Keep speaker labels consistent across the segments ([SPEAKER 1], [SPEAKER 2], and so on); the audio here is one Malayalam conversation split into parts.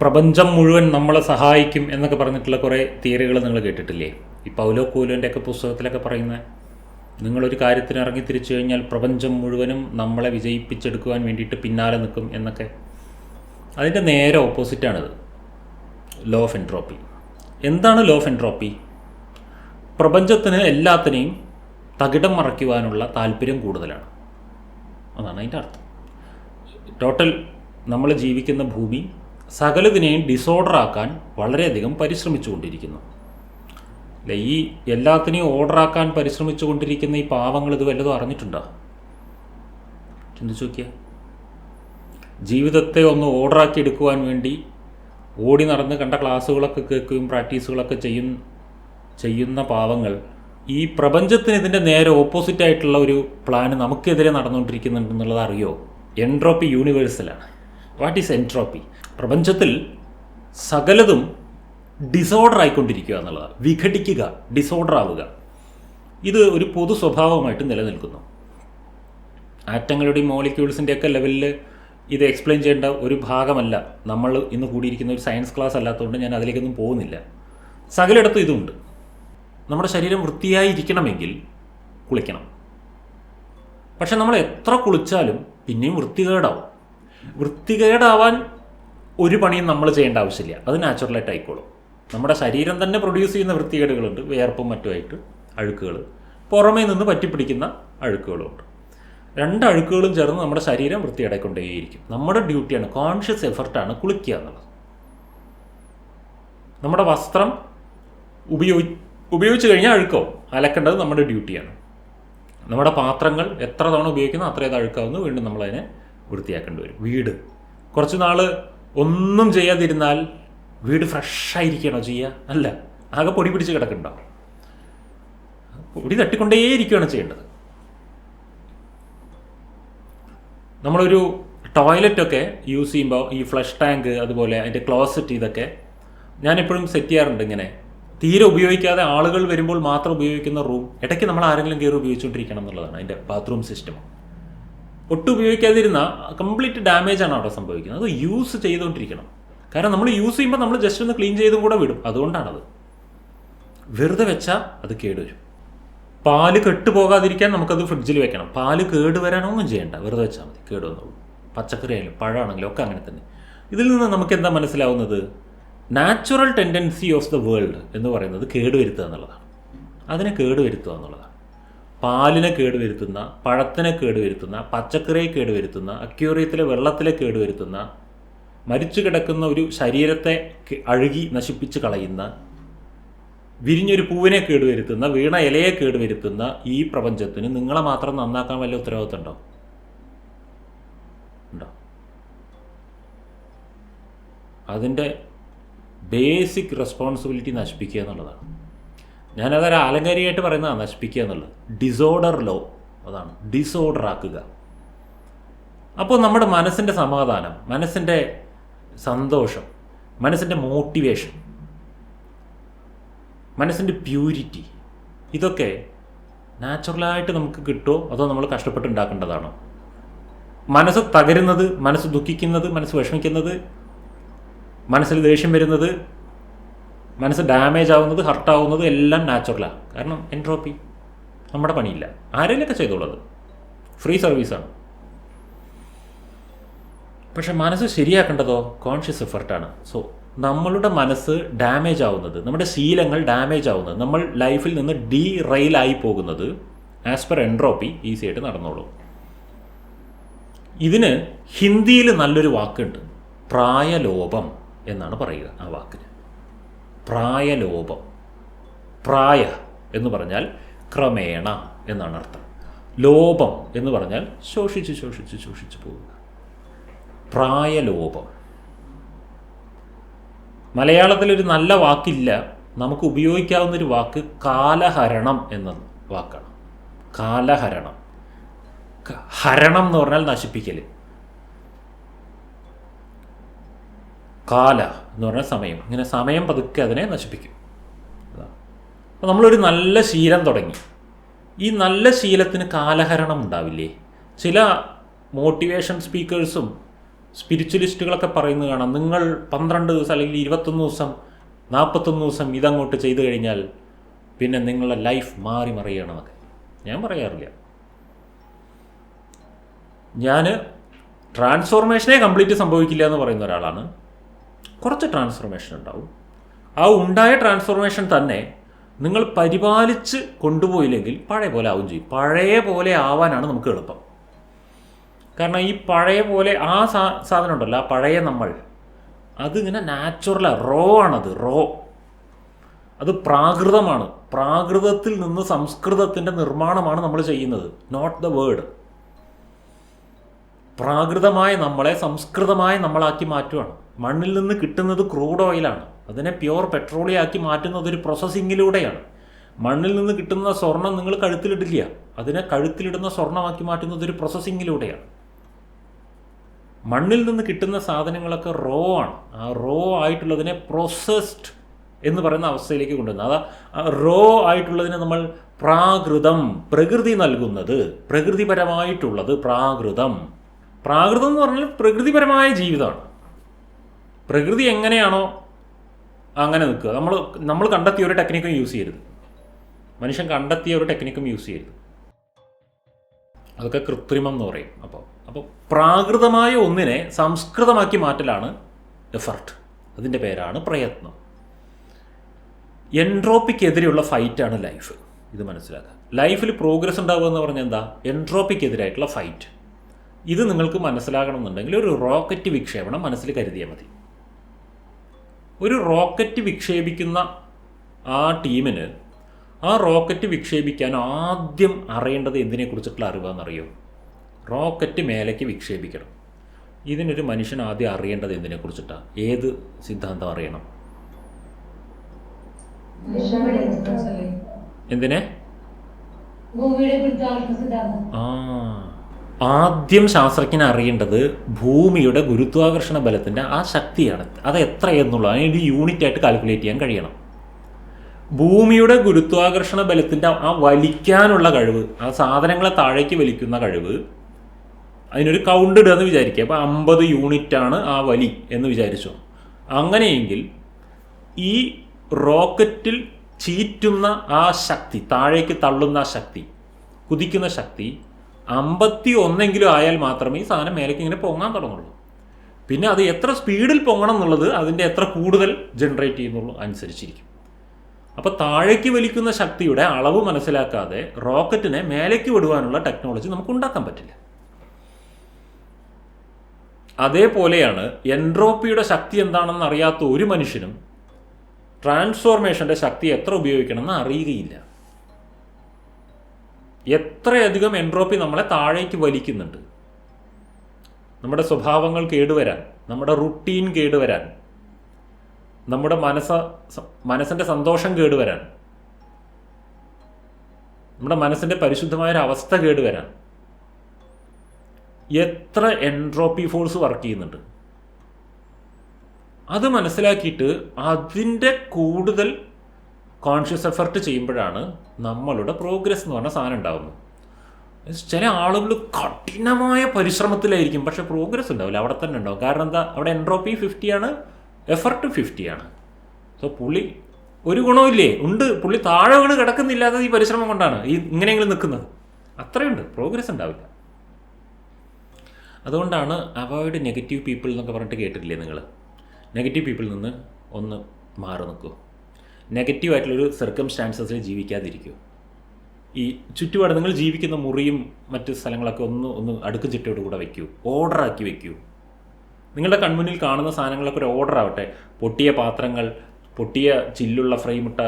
[SPEAKER 1] പ്രപഞ്ചം മുഴുവൻ നമ്മളെ സഹായിക്കും എന്നൊക്കെ പറഞ്ഞിട്ടുള്ള കുറേ തിയറികൾ നിങ്ങൾ കേട്ടിട്ടില്ലേ? ഈ പൗലോ കൂലോന്റെ ഒക്കെ പുസ്തകത്തിലൊക്കെ പറയുന്ന നിങ്ങളൊരു കാര്യത്തിന് ഇറങ്ങി തിരിച്ചു കഴിഞ്ഞാൽ പ്രപഞ്ചം മുഴുവനും നമ്മളെ വിജയിപ്പിച്ചെടുക്കുവാൻ വേണ്ടിയിട്ട് പിന്നാലെ നിൽക്കും എന്നൊക്കെ. അതിന്റെ നേരെ ഓപ്പോസിറ്റാണിത് ലോ ഓഫ് എൻട്രോപ്പി എന്താണ് ലോ ഓഫ് എൻട്രോപ്പി പ്രപഞ്ചത്തിന് എല്ലാത്തിനെയും തകിടം മറയ്ക്കുവാനുള്ള താല്പര്യം കൂടുതലാണ്. അതാണ് അതിന്റെ അർത്ഥം. ടോട്ടൽ നമ്മൾ ജീവിക്കുന്ന ഭൂമി സകലതിനെയും ഡിസോർഡർ ആക്കാൻ വളരെയധികം പരിശ്രമിച്ചുകൊണ്ടിരിക്കുന്നു. അല്ല ഈ എല്ലാത്തിനെയും ഓർഡറാക്കാൻ പരിശ്രമിച്ചുകൊണ്ടിരിക്കുന്ന ഈ പാവങ്ങൾ ഇത് വല്ലതും അറിഞ്ഞിട്ടുണ്ടോ? ചിന്തിച്ചു നോക്കിയ. ജീവിതത്തെ ഒന്ന് ഓർഡർ ആക്കി എടുക്കുവാൻ വേണ്ടി ഓടി നടന്ന് കണ്ട ക്ലാസ്സുകളൊക്കെ കേൾക്കുകയും പ്രാക്ടീസുകളൊക്കെ ചെയ്യും ചെയ്യുന്ന പാവങ്ങൾ ഈ പ്രപഞ്ചത്തിന് ഇതിന്റെ നേരെ ഓപ്പോസിറ്റ് ആയിട്ടുള്ള ഒരു പ്ലാൻ നമുക്കെതിരെ നടന്നുകൊണ്ടിരിക്കുന്നുണ്ടെന്നുള്ളത് അറിയോ? എൻട്രോപ്പി യൂണിവേഴ്സലാണ് വാട്ട് ഈസ് എൻട്രോപ്പി പ്രപഞ്ചത്തിൽ സകലതും ഡിസോർഡർ ആയിക്കൊണ്ടിരിക്കുക എന്നുള്ളതാണ്. വിഘടിക്കുക ഡിസോർഡർ ആവുക. ഇത് ഒരു പൊതു സ്വഭാവമായിട്ട് നിലനിൽക്കുന്നു. ആറ്റങ്ങളുടെയും മോളിക്യൂൾസിന്റെ ഒക്കെ ലെവലിൽ ഇത് എക്സ്പ്ലെയിൻ ചെയ്യേണ്ട ഒരു ഭാഗമല്ല. നമ്മൾ ഇന്ന് കൂടിയിരിക്കുന്ന ഒരു സയൻസ് ക്ലാസ് അല്ലാത്തതുകൊണ്ട് ഞാൻ അതിലേക്കൊന്നും പോകുന്നില്ല. സകലിടത്തും ഇതുണ്ട്. നമ്മുടെ ശരീരം വൃത്തിയായി ഇരിക്കണമെങ്കിൽ കുളിക്കണം. പക്ഷെ നമ്മൾ എത്ര കുളിച്ചാലും പിന്നെയും വൃത്തികേടാവും. വൃത്തികേടാവാൻ ഒരു പണിയും നമ്മൾ ചെയ്യേണ്ട ആവശ്യമില്ല. അത് നാച്ചുറലായിട്ട് ആയിക്കോളും. നമ്മുടെ ശരീരം തന്നെ പ്രൊഡ്യൂസ് ചെയ്യുന്ന വൃത്തികേടുകളുണ്ട്. വിയർപ്പും മറ്റുമായിട്ട് അഴുക്കുകൾ. പുറമേ നിന്ന് പറ്റിപ്പിടിക്കുന്ന അഴുക്കുകളുമുണ്ട് രണ്ട് അഴുക്കുകളും ചേർന്ന് നമ്മുടെ ശരീരം വൃത്തിയടക്കൊണ്ടേയിരിക്കും നമ്മുടെ ഡ്യൂട്ടിയാണ് കോൺഷ്യസ് എഫർട്ടാണ് കുളിക്കുക എന്നുള്ളത്. നമ്മുടെ വസ്ത്രം ഉപയോഗി ഉപയോഗിച്ച് കഴിഞ്ഞാൽ അഴുക്കോ? അലക്കേണ്ടത് നമ്മുടെ ഡ്യൂട്ടിയാണ് നമ്മുടെ പാത്രങ്ങൾ എത്ര തവണ ഉപയോഗിക്കുന്നോ അത്രയും അഴുക്കാവുന്നു. വീണ്ടും നമ്മളതിനെ വൃത്തിയാക്കേണ്ടി വരും. വീട്. കുറച്ച് നാൾ ഒന്നും ചെയ്യാതിരുന്നാൽ വീട് ഫ്രഷായിരിക്കണോ ചെയ്യുക അല്ല ആകെ പൊടി പിടിച്ച് കിടക്കണ്ടോ? പൊടി തട്ടിക്കൊണ്ടേയിരിക്കുകയാണ് ചെയ്യേണ്ടത്. നമ്മളൊരു ടോയ്ലറ്റൊക്കെ യൂസ് ചെയ്യുമ്പോൾ ഈ ഫ്ലഷ് ടാങ്ക് അതുപോലെ അതിന്റെ ക്ലോസറ്റ് ഇതൊക്കെ ഞാൻ എപ്പോഴും സെറ്റ് ചെയ്യാറുണ്ട് ഇങ്ങനെ. തീരെ ഉപയോഗിക്കാതെ ആളുകൾ വരുമ്പോൾ മാത്രം ഉപയോഗിക്കുന്ന റൂം ഇടയ്ക്ക് നമ്മൾ ആരെങ്കിലും കയറി ഉപയോഗിച്ചുകൊണ്ടിരിക്കണം എന്നുള്ളതാണ് അതിന്റെ ബാത്റൂം സിസ്റ്റം. ഒട്ടും ഉപയോഗിക്കാതിരുന്ന കംപ്ലീറ്റ് ഡാമേജ് ആണ് അവിടെ സംഭവിക്കുന്നത്. അത് യൂസ് ചെയ്തുകൊണ്ടിരിക്കണം കാരണം നമ്മൾ യൂസ് ചെയ്യുമ്പോൾ നമ്മൾ ജസ്റ്റ് ഒന്ന് ക്ലീൻ ചെയ്തും കൂടെ വിടും. അതുകൊണ്ടാണത്. വെറുതെ വെച്ചാൽ അത് കേടുവരും. പാൽ കെട്ടുപോകാതിരിക്കാൻ നമുക്കത് ഫ്രിഡ്ജിൽ വെക്കണം. പാൽ കേട് വരാനൊന്നും ചെയ്യണ്ട. വെറുതെ വെച്ചാൽ മതി. കേട് വന്നോളൂ പച്ചക്കറി ആയാലും പഴമാണെങ്കിലും ഒക്കെ അങ്ങനെ തന്നെ. ഇതിൽ നിന്ന് നമുക്ക് എന്താ മനസ്സിലാവുന്നത്? Natural tendency of the world എന്ന് പറയുന്നത് കേടുവരുത്തുക എന്നുള്ളതാണ്. അതിനെ കേടുവരുത്തുക എന്നുള്ളതാണ്. പാലിനെ കേടുവരുത്തുന്ന പഴത്തിനെ കേടുവരുത്തുന്ന പച്ചക്കറിയെ കേടുവരുത്തുന്ന അക്യൂറിയത്തിലെ വെള്ളത്തിലെ കേടുവരുത്തുന്ന മരിച്ചു കിടക്കുന്ന ഒരു ശരീരത്തെ അഴുകി നശിപ്പിച്ച് കളയുന്ന വിരിഞ്ഞൊരു പൂവിനെ കേടുവരുത്തുന്ന വീണ ഇലയെ കേടുവരുത്തുന്ന ഈ പ്രപഞ്ചത്തിന് നിങ്ങളെ മാത്രം നന്നാക്കാൻ വല്ല ഉത്തരവാദിത്തമുണ്ടോ? ഉണ്ടോ? അതിന്റെ ബേസിക് റെസ്പോൺസിബിലിറ്റി നശിപ്പിക്കുക എന്നുള്ളതാണ്. ഞാനതൊരു ആലങ്കാരികമായിട്ട് പറയുന്നതാണ് നശിപ്പിക്കുക എന്നുള്ളത്. ഡിസോർഡർ ലോ അതാണ്. ഡിസോർഡർ ആക്കുക. അപ്പോൾ നമ്മുടെ മനസ്സിന്റെ സമാധാനം മനസ്സിന്റെ സന്തോഷം മനസ്സിന്റെ മോട്ടിവേഷൻ മനസ്സിന്റെ പ്യൂരിറ്റി ഇതൊക്കെ നാച്ചുറലായിട്ട് നമുക്ക് കിട്ടുമോ? അതോ നമ്മൾ കഷ്ടപ്പെട്ട് ഉണ്ടാക്കേണ്ടതാണോ മനസ്സ് തകരുന്നത് മനസ്സ് ദുഃഖിക്കുന്നത് മനസ്സ് വിഷമിക്കുന്നത് മനസ്സിൽ ദേഷ്യം വരുന്നത് മനസ്സ് ഡാമേജ് ആവുന്നത് ഹർട്ടാവുന്നത് എല്ലാം നാച്ചുറലാണ് കാരണം എൻട്രോപ്പി നമ്മുടെ പണിയില്ല. ആരെങ്കിലൊക്കെ ചെയ്തോളത് ഫ്രീ സർവീസാണ് പക്ഷെ മനസ്സ് ശരിയാക്കേണ്ടതോ? കോൺഷ്യസ് എഫർട്ടാണ് സോ നമ്മളുടെ മനസ്സ് ഡാമേജ് ആവുന്നത് നമ്മുടെ ശീലങ്ങൾ ഡാമേജ് ആവുന്നത് നമ്മൾ ലൈഫിൽ നിന്ന് ഡീ റെയിലായി പോകുന്നത് ആസ് പെർ എൻട്രോപ്പി ഈസി ആയിട്ട് നടന്നോളൂ. ഇതിന് ഹിന്ദിയിൽ നല്ലൊരു വാക്കുണ്ട്. പ്രായലോപം എന്നാണ് പറയുക ആ വാക്കിന്. പ്രായലോപം. പ്രായ എന്ന് പറഞ്ഞാൽ ക്രമേണ എന്നാണ് അർത്ഥം. ലോപം എന്ന് പറഞ്ഞാൽ ശോഷിച്ച് ശോഷിച്ച് ശോഷിച്ച് പോവുക പ്രായലോപം. മലയാളത്തിലൊരു നല്ല വാക്കില്ല. നമുക്ക് ഉപയോഗിക്കാവുന്നൊരു വാക്ക് കാലഹരണം എന്ന വാക്കാണ്. കാലഹരണം. ഹരണം എന്ന് പറഞ്ഞാൽ നശിപ്പിക്കൽ കാല എന്ന് പറഞ്ഞ സമയം. ഇങ്ങനെ സമയം പതുക്കെ അതിനെ നശിപ്പിക്കും. അപ്പോൾ നമ്മളൊരു നല്ല ശീലം തുടങ്ങി. ഈ നല്ല ശീലത്തിന് കാലഹരണം ഉണ്ടാവില്ലേ? ചില മോട്ടിവേഷൻ സ്പീക്കേഴ്സും സ്പിരിച്വലിസ്റ്റുകളൊക്കെ പറയുന്നത് കാണാം. നിങ്ങൾ പന്ത്രണ്ട് ദിവസം അല്ലെങ്കിൽ ഇരുപത്തൊന്ന് ദിവസം നാൽപ്പത്തൊന്ന് ദിവസം ഇതങ്ങോട്ട് ചെയ്തു കഴിഞ്ഞാൽ പിന്നെ നിങ്ങളുടെ ലൈഫ് മാറി മറിയണമെന്നൊക്കെ ഞാൻ പറയാറില്ല. ഞാൻ ട്രാൻസ്ഫോർമേഷനെ കംപ്ലീറ്റ് സംഭവിക്കില്ല എന്ന് പറയുന്ന ഒരാളാണ്. കുറച്ച് ട്രാൻസ്ഫോർമേഷൻ ഉണ്ടാവും. ആ ഉണ്ടായ ട്രാൻസ്ഫോർമേഷൻ തന്നെ നിങ്ങൾ പരിപാലിച്ച് കൊണ്ടുപോയില്ലെങ്കിൽ പഴയ പോലെ ആവും ചെയ്യും. പഴയ പോലെ ആവാനാണ് നമുക്ക് എളുപ്പം. കാരണം ഈ പഴയ പോലെ ആ സാ സാധനം ഉണ്ടല്ലോ ആ പഴയ നമ്മൾ അതിങ്ങനെ നാച്ചുറലാണ് റോ ആണത് റോ അത് പ്രാകൃതമാണ്. പ്രാകൃതത്തിൽ നിന്ന് സംസ്കൃതത്തിന്റെ നിർമ്മാണമാണ് നമ്മൾ ചെയ്യുന്നത് നോട്ട് ദ വേർഡ് പ്രാകൃതമായ നമ്മളെ സംസ്കൃതമായ നമ്മളാക്കി മാറ്റുകയാണ് മണ്ണിൽ നിന്ന് കിട്ടുന്നത് ക്രൂഡ് ഓയിലാണ്. അതിനെ പ്യുവർ പെട്രോളിയാക്കി മാറ്റുന്നത് ഒരു പ്രോസസ്സിങ്ങിലൂടെയാണ്. മണ്ണിൽ നിന്ന് കിട്ടുന്ന സ്വർണം നിങ്ങൾ കഴുത്തിലിടില്ല. അതിനെ കഴുത്തിലിടുന്ന സ്വർണമാക്കി മാറ്റുന്നത് ഒരു പ്രോസസ്സിങ്ങിലൂടെയാണ്. മണ്ണിൽ നിന്ന് കിട്ടുന്ന സാധനങ്ങളൊക്കെ റോ ആണ്. ആ റോ ആയിട്ടുള്ളതിനെ പ്രോസസ്ഡ് എന്ന് പറയുന്ന അവസ്ഥയിലേക്ക് കൊണ്ടുവന്നത് അതാ റോ ആയിട്ടുള്ളതിനെ നമ്മൾ പ്രാകൃതം പ്രകൃതി നൽകുന്നത് പ്രകൃതിപരമായിട്ടുള്ളത് പ്രാകൃതം. പ്രാകൃതം എന്ന് പറഞ്ഞാൽ പ്രകൃതിപരമായ ജീവിതമാണ്. പ്രകൃതി എങ്ങനെയാണോ അങ്ങനെ നിൽക്കുക. നമ്മൾ നമ്മൾ കണ്ടെത്തിയ ഒരു ടെക്നിക്കും യൂസ് ചെയ്യരുത്. മനുഷ്യൻ കണ്ടെത്തിയ ഒരു ടെക്നിക്കും യൂസ് ചെയ്യരുത്. അതൊക്കെ കൃത്രിമം എന്ന് പറയും. അപ്പോൾ അപ്പോൾ പ്രാകൃതമായ ഒന്നിനെ സംസ്കൃതമാക്കി മാറ്റലാണ് എഫർട്ട്. അതിന്റെ പേരാണ് പ്രയത്നം. എൻട്രോപ്പിക്കെതിരെയുള്ള ഫൈറ്റാണ് ലൈഫ്. ഇത് മനസ്സിലാക്കുക. ലൈഫിൽ പ്രോഗ്രസ് ഉണ്ടാവുക എന്ന് പറഞ്ഞാൽ എന്താ? എൻട്രോപ്പിക്കെതിരായിട്ടുള്ള ഫൈറ്റ്. ഇത് നിങ്ങൾക്ക് മനസ്സിലാകണമെന്നുണ്ടെങ്കിൽ ഒരു റോക്കറ്റ് വിക്ഷേപണം മനസ്സിൽ കരുതിയാൽ മതി. ഒരു റോക്കറ്റ് വിക്ഷേപിക്കുന്ന ആ ടീമിന് ആ റോക്കറ്റ് വിക്ഷേപിക്കാൻ ആദ്യം അറിയേണ്ടത് എന്തിനെക്കുറിച്ചിട്ടുള്ള അറിവാണെന്നറിയോ? റോക്കറ്റ് മേലേക്ക് വിക്ഷേപിക്കണം. ഇതിനൊരു മനുഷ്യൻ ആദ്യം അറിയേണ്ടത് എന്തിനെക്കുറിച്ചിട്ടാണ്? ഏത് സിദ്ധാന്തം അറിയണം? എന്തിനെ? ആ. ആദ്യം ശാസ്ത്രജ്ഞൻ അറിയേണ്ടത് ഭൂമിയുടെ ഗുരുത്വാകർഷണ ബലത്തിന്റെ ആ ശക്തിയാണ്. അത് എത്ര എന്നുള്ളത് അതിന് യൂണിറ്റ് ആയിട്ട് കാൽക്കുലേറ്റ് ചെയ്യാൻ കഴിയണം. ഭൂമിയുടെ ഗുരുത്വാകർഷണ ബലത്തിന്റെ ആ വലിക്കാനുള്ള കഴിവ് ആ സാധനങ്ങളെ താഴേക്ക് വലിക്കുന്ന കഴിവ് അതിനൊരു കൗണ്ട് ഇടുക എന്ന് വിചാരിക്കുക. അപ്പോൾ അമ്പത് യൂണിറ്റാണ് ആ വലി എന്ന് വിചാരിച്ചു. അങ്ങനെയെങ്കിൽ ഈ റോക്കറ്റിൽ ചീറ്റുന്ന ആ ശക്തി താഴേക്ക് തള്ളുന്ന ശക്തി കുതിക്കുന്ന ശക്തി അമ്പത്തി ഒന്നെങ്കിലും ആയാൽ മാത്രമേ ഈ സാധനം മേലേക്ക് ഇങ്ങനെ പൊങ്ങാൻ തുടങ്ങുള്ളൂ. പിന്നെ അത് എത്ര സ്പീഡിൽ പൊങ്ങണം എന്നുള്ളത് അതിന്റെ എത്ര കൂടുതൽ ജനറേറ്റ് ചെയ്യുന്നുള്ളൂ അനുസരിച്ചിരിക്കും. അപ്പോൾ താഴേക്ക് വലിക്കുന്ന ശക്തിയുടെ അളവ് മനസ്സിലാക്കാതെ റോക്കറ്റിനെ മേലേക്ക് വിടുവാനുള്ള ടെക്നോളജി നമുക്ക് ഉണ്ടാക്കാൻ പറ്റില്ല. അതേപോലെയാണ് എൻട്രോപ്പിയുടെ ശക്തി എന്താണെന്ന് അറിയാത്ത ഒരു മനുഷ്യനും ട്രാൻസ്ഫോർമേഷന്റെ ശക്തി എത്ര ഉപയോഗിക്കണമെന്ന് അറിയുകയില്ല. എത്രയധികം എൻട്രോപ്പി നമ്മളെ താഴേക്ക് വലിക്കുന്നുണ്ട്? നമ്മുടെ സ്വഭാവങ്ങൾ കേടുവരാൻ നമ്മുടെ റുട്ടീൻ കേടുവരാൻ നമ്മുടെ മനസ്സ മനസ്സിന്റെ സന്തോഷം കേടുവരാൻ നമ്മുടെ മനസ്സിന്റെ പരിശുദ്ധമായ ഒരു അവസ്ഥ കേടുവരാൻ എത്ര എൻട്രോപ്പി ഫോഴ്സ് വർക്ക് ചെയ്യുന്നുണ്ട്? അത് മനസ്സിലാക്കിയിട്ട് അതിന്റെ കൂടുതൽ കോൺഷ്യസ് എഫർട്ട് ചെയ്യുമ്പോഴാണ് നമ്മളുടെ പ്രോഗ്രസ് എന്ന് പറഞ്ഞ സാധനം ഉണ്ടാകുന്നത് ചില ആളുകൾ കഠിനമായ പരിശ്രമത്തിലായിരിക്കും പക്ഷെ പ്രോഗ്രസ് ഉണ്ടാവില്ല. അവിടെ തന്നെ ഉണ്ടാവും. കാരണം എന്താ? അവിടെ എൻട്രോപ്പി ഫിഫ്റ്റിയാണ് എഫർട്ട് ഫിഫ്റ്റിയാണ് സോ പുള്ളി ഒരു ഗുണമില്ലേ ഉണ്ട്. പുള്ളി താഴെ വീണ് കിടക്കുന്നില്ലാത്തത് ഈ പരിശ്രമം കൊണ്ടാണ് ഈ ഇങ്ങനെയെങ്കിലും നിൽക്കുന്നത്. അത്രയുണ്ട്. പ്രോഗ്രസ് ഉണ്ടാവില്ല. അതുകൊണ്ടാണ് അവോയ്ഡ് നെഗറ്റീവ് പീപ്പിൾ എന്നൊക്കെ പറഞ്ഞിട്ട് കേട്ടിട്ടില്ലേ നിങ്ങൾ നെഗറ്റീവ് പീപ്പിളിൽ നിന്ന് ഒന്ന് മാറി നിൽക്കൂ. നെഗറ്റീവ് ആയിട്ടുള്ളൊരു സർക്കംസ്റ്റാൻസസിൽ ജീവിക്കാതിരിക്കൂ. ഈ ചുറ്റുപാട് നിങ്ങൾ ജീവിക്കുന്ന മുറിയും മറ്റ് സ്ഥലങ്ങളൊക്കെ ഒന്ന് ഒന്ന് അടുക്കും ചിട്ടയോട് കൂടെ വയ്ക്കൂ ഓർഡറാക്കി വയ്ക്കൂ നിങ്ങളുടെ കൺമുന്നിൽ കാണുന്ന സാധനങ്ങളൊക്കെ ഒരു ഓർഡർ ആവട്ടെ. പൊട്ടിയ പാത്രങ്ങൾ പൊട്ടിയ ചില്ലുള്ള ഫ്രെയിമിട്ട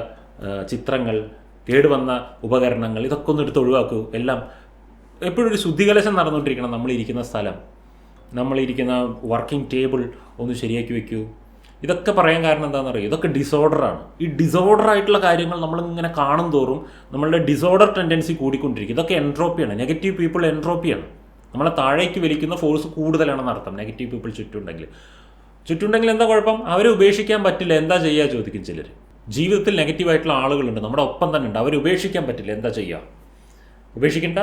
[SPEAKER 1] ചിത്രങ്ങൾ കേടുവന്ന ഉപകരണങ്ങൾ ഇതൊക്കെ ഒന്ന് എടുത്ത് ഒഴിവാക്കൂ. എല്ലാം എപ്പോഴും ഒരു ശുദ്ധികലശം നടന്നുകൊണ്ടിരിക്കണം നമ്മളിരിക്കുന്ന സ്ഥലം. നമ്മളിരിക്കുന്ന വർക്കിംഗ് ടേബിൾ ഒന്ന് ശരിയാക്കി വെക്കൂ. ഇതൊക്കെ പറയാൻ കാരണം എന്താണെന്ന് അറിയാം ഇതൊക്കെ ഡിസോർഡറാണ് ഈ ഡിസോർഡർ ആയിട്ടുള്ള കാര്യങ്ങൾ നമ്മൾ ഇങ്ങനെ കാണും തോറും നമ്മളുടെ ഡിസോർഡർ ടെൻഡൻസി കൂടിക്കൊണ്ടിരിക്കും. ഇതൊക്കെ എൻട്രോപ്പിയാണ് നെഗറ്റീവ് പീപ്പിൾ എൻട്രോപ്പിയാണ് നമ്മളെ താഴേക്ക് വലിക്കുന്ന ഫോഴ്സ് കൂടുതലാണെന്ന് അർത്ഥം നെഗറ്റീവ് പീപ്പിൾ ചുറ്റുണ്ടെങ്കിൽ. ചുറ്റുണ്ടെങ്കിൽ എന്താ കുഴപ്പം? അവരെ ഉപേക്ഷിക്കാൻ പറ്റില്ല. എന്താ ചെയ്യുക ചോദിക്കും ചിലർ ജീവിതത്തിൽ നെഗറ്റീവ് ആയിട്ടുള്ള ആളുകളുണ്ട്. നമ്മുടെ ഒപ്പം തന്നെ ഉണ്ട്. അവരെ ഉപേക്ഷിക്കാൻ പറ്റില്ല. എന്താ ചെയ്യുക ഉപേക്ഷിക്കേണ്ട.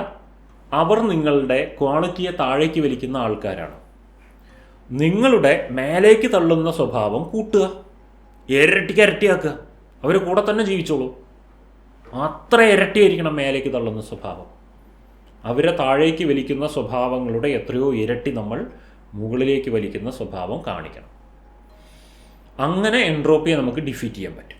[SPEAKER 1] അവർ നിങ്ങളുടെ ക്വാളിറ്റിയെ താഴേക്ക് വലിക്കുന്ന ആൾക്കാരാണ്. നിങ്ങളുടെ മേലേക്ക് തള്ളുന്ന സ്വഭാവം കൂട്ടുക. ഇരട്ടിക്ക് ഇരട്ടിയാക്കുക അവർ കൂടെ തന്നെ ജീവിച്ചോളൂ. അത്ര ഇരട്ടിയായിരിക്കണം മേലേക്ക് തള്ളുന്ന സ്വഭാവം. അവരെ താഴേക്ക് വലിക്കുന്ന സ്വഭാവങ്ങളുടെ എത്രയോ ഇരട്ടി നമ്മൾ മുകളിലേക്ക് വലിക്കുന്ന സ്വഭാവം കാണിക്കണം. അങ്ങനെ എൻട്രോപ്പിയെ നമുക്ക് ഡിഫീറ്റ് ചെയ്യാൻ പറ്റും.